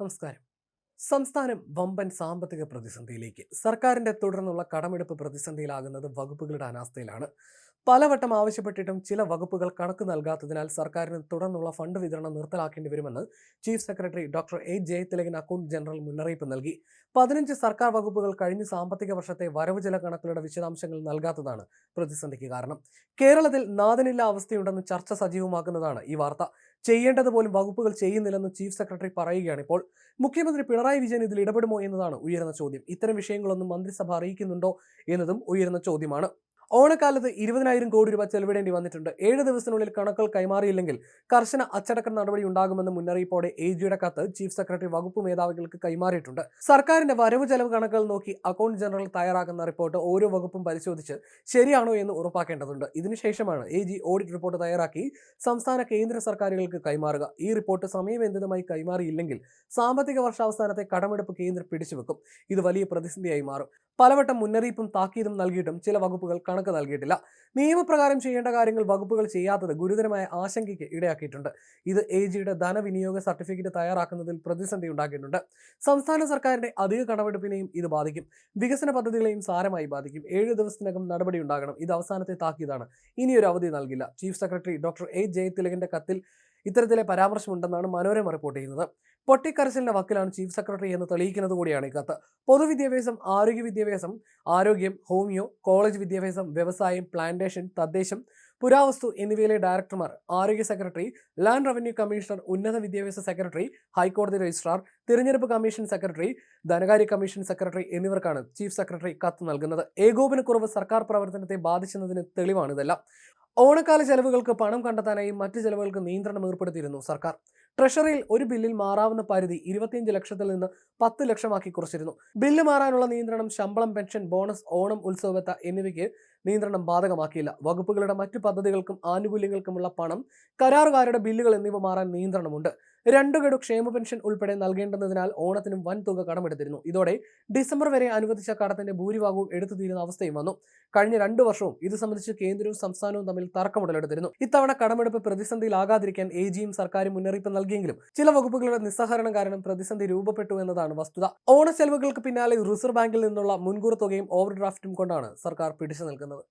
നമസ്കാരം. സംസ്ഥാനം വമ്പൻ സാമ്പത്തിക പ്രതിസന്ധിയിലേക്ക്. സർക്കാരിന്റെ തുടർന്നുള്ള കടമെടുപ്പ് പ്രതിസന്ധിയിലാകുന്നത് വകുപ്പുകളുടെ അനാസ്ഥയിലാണ്. പലവട്ടം ആവശ്യപ്പെട്ടിട്ടും ചില വകുപ്പുകൾ കണക്ക് നൽകാത്തതിനാൽ സർക്കാരിന് തുടർന്നുള്ള ഫണ്ട് വിതരണം നിർത്തലാക്കേണ്ടി വരുമെന്ന് chief secretary doctor A Jayathilakan account general മുന്നറിയിപ്പ് നൽകി. പതിനഞ്ച് സർക്കാർ വകുപ്പുകൾ കഴിഞ്ഞ സാമ്പത്തിക വർഷത്തെ വരവ് ചില കണക്കുകളുടെ വിശദാംശങ്ങൾ നൽകാത്തതാണ് പ്രതിസന്ധിക്ക് കാരണം. കേരളത്തിൽ നാദനില്ല അവസ്ഥയുണ്ടെന്ന് ചർച്ച സജീവമാക്കുന്നതാണ് ഈ വാർത്ത. ചെയ്യേണ്ടത് പോലും വകുപ്പുകൾ ചെയ്യുന്നില്ലെന്ന് ചീഫ് സെക്രട്ടറി പറയുകയാണ് ഇപ്പോൾ. മുഖ്യമന്ത്രി പിണറായി വിജയൻ ഇതിൽ ഇടപെടുമോ എന്നതാണ് ഉയർന്ന ചോദ്യം. ഇത്തരം വിഷയങ്ങളൊന്നും മന്ത്രിസഭ അറിയിക്കുന്നുണ്ടോ എന്നതും ഉയർന്ന ചോദ്യമാണ്. ഓണക്കാലത്ത് ഇരുപതിനായിരം കോടി രൂപ ചെലവിടേണ്ടി വന്നിട്ടുണ്ട്. ഏഴ് ദിവസത്തിനുള്ളിൽ കണക്കുകൾ കൈമാറിയില്ലെങ്കിൽ കർശന അച്ചടക്ക നടപടി ഉണ്ടാകുമെന്ന മുന്നറിയിപ്പോടെ എ ജിയുടെ കത്ത് ചീഫ് സെക്രട്ടറി വകുപ്പ് മേധാവികൾക്ക് കൈമാറിയിട്ടുണ്ട്. സർക്കാരിന്റെ വരവ് ചെലവ് കണക്കുകൾ നോക്കി അക്കൗണ്ട് ജനറൽ തയ്യാറാക്കുന്ന റിപ്പോർട്ട് ഓരോ വകുപ്പും പരിശോധിച്ച് ശരിയാണോ എന്ന് ഉറപ്പാക്കേണ്ടതുണ്ട്. ഇതിനുശേഷമാണ് എ ജി ഓഡിറ്റ് റിപ്പോർട്ട് തയ്യാറാക്കി സംസ്ഥാന കേന്ദ്ര സർക്കാരുകൾക്ക് കൈമാറുക. ഈ റിപ്പോർട്ട് സമയബന്ധിതമായി കൈമാറിയില്ലെങ്കിൽ സാമ്പത്തിക വർഷാവസാനത്തെ കടമെടുപ്പ് കേന്ദ്രം പിടിച്ചുവെക്കും. ഇത് വലിയ പ്രതിസന്ധിയായി മാറും. പലവട്ടം മുന്നറിയിപ്പും താക്കീതും നൽകിയിട്ടും ചില വകുപ്പുകൾ കണക്ക് നൽകിയിട്ടില്ല. നിയമപ്രകാരം ചെയ്യേണ്ട കാര്യങ്ങൾ വകുപ്പുകൾ ചെയ്യാത്തത് ഗുരുതരമായ ആശങ്കയ്ക്ക് ഇടയാക്കിയിട്ടുണ്ട്. ഇത് എ ജിയുടെ ധനവിനിയോഗ സർട്ടിഫിക്കറ്റ് തയ്യാറാക്കുന്നതിൽ പ്രതിസന്ധി ഉണ്ടാക്കിയിട്ടുണ്ട്. സംസ്ഥാന സർക്കാരിന്റെ അധിക കടമെടുപ്പിനെയും ഇത് ബാധിക്കും. വികസന പദ്ധതികളെയും സാരമായി ബാധിക്കും. ഏഴ് ദിവസത്തിനകം നടപടി ഉണ്ടാകണം. ഇത് അവസാനത്തെ താക്കീതാണ്. ഇനിയൊരു അവധി നൽകില്ല. ചീഫ് സെക്രട്ടറി ഡോക്ടർ എ ജയതിലകന്റെ കത്തിൽ ഇത്തരത്തിലെ പരാമർശമുണ്ടെന്നാണ് മനോരമ റിപ്പോർട്ട് ചെയ്യുന്നത്. പൊട്ടിക്കരച്ചിലിന്റെ വക്കിലാണ് ചീഫ് സെക്രട്ടറി എന്ന് തെളിയിക്കുന്നത് കൂടിയാണ് ഈ കത്ത് പൊതുവിദ്യാഭ്യാസം ആരോഗ്യ വിദ്യാഭ്യാസം ആരോഗ്യം ഹോമിയോ കോളേജ് വിദ്യാഭ്യാസം വ്യവസായം പ്ലാന്റേഷൻ തദ്ദേശം പുരാവസ്തു എന്നിവയിലെ ഡയറക്ടർമാർ ആരോഗ്യ സെക്രട്ടറി ലാൻഡ് റവന്യൂ കമ്മീഷണർ ഉന്നത വിദ്യാഭ്യാസ സെക്രട്ടറി ഹൈക്കോടതി രജിസ്ട്രാർ തിരഞ്ഞെടുപ്പ് കമ്മീഷൻ സെക്രട്ടറി ധനകാര്യ കമ്മീഷൻ സെക്രട്ടറി എന്നിവർക്കാണ് ചീഫ് സെക്രട്ടറി കത്ത് നൽകുന്നത്. ഏകോപനക്കുറവ് സർക്കാർ പ്രവർത്തനത്തെ ബാധിച്ചതിന് തെളിവാണിതെല്ലാം. ഓണക്കാല ചെലവുകൾക്ക് പണം കണ്ടെത്താനായി മറ്റ് ചെലവുകൾക്ക് നിയന്ത്രണം ഏർപ്പെടുത്തിയിരുന്നു സർക്കാർ. ട്രഷറിയിൽ ഒരു ബില്ലിൽ മാറാവുന്ന പരിധി ഇരുപത്തിയഞ്ച് ലക്ഷത്തിൽ നിന്ന് പത്ത് ലക്ഷമാക്കി കുറച്ചിരുന്നു. ബില്ല് മാറാനുള്ള നിയന്ത്രണം ശമ്പളം പെൻഷൻ ബോണസ് ഓണം ഉത്സവത്ത എന്നിവയ്ക്ക് നിയന്ത്രണം ബാധകമാക്കിയില്ല. വകുപ്പുകളുടെ മറ്റ് പദ്ധതികൾക്കും ആനുകൂല്യങ്ങൾക്കുമുള്ള പണം കരാറുകാരുടെ ബില്ലുകൾ എന്നിവ മാറാൻ നിയന്ത്രണമുണ്ട്. രണ്ടു ഗഡു ക്ഷേമ പെൻഷൻ ഉൾപ്പെടെ നൽകേണ്ടതിനാൽ ഓണത്തിനും വൻ തുക കടമെടുത്തിരുന്നു. ഇതോടെ ഡിസംബർ വരെ അനുവദിച്ച കടത്തിന്റെ ഭൂരിഭാഗവും എടുത്തു തീരുന്ന അവസ്ഥയും വന്നു. കഴിഞ്ഞ രണ്ടു വർഷവും ഇത് സംബന്ധിച്ച് കേന്ദ്രവും സംസ്ഥാനവും തമ്മിൽ തർക്കമുടലെടുത്തിരുന്നു. ഇത്തവണ കടമെടുപ്പ് പ്രതിസന്ധിയിലാകാതിരിക്കാൻ എ ജിയും സർക്കാരും മുന്നറിയിപ്പ് നൽകിയെങ്കിലും ചില വകുപ്പുകളുടെ നിസ്സഹകരണം കാരണം പ്രതിസന്ധി രൂപപ്പെട്ടു എന്നതാണ് വസ്തുത. ഓണ ചെലവുകൾക്ക് പിന്നാലെ റിസർവ് ബാങ്കിൽ നിന്നുള്ള മുൻകൂർ തുകയും ഓവർ ഡ്രാഫ്റ്റും കൊണ്ടാണ് സർക്കാർ പിടിച്ചു നിൽക്കുന്നത്.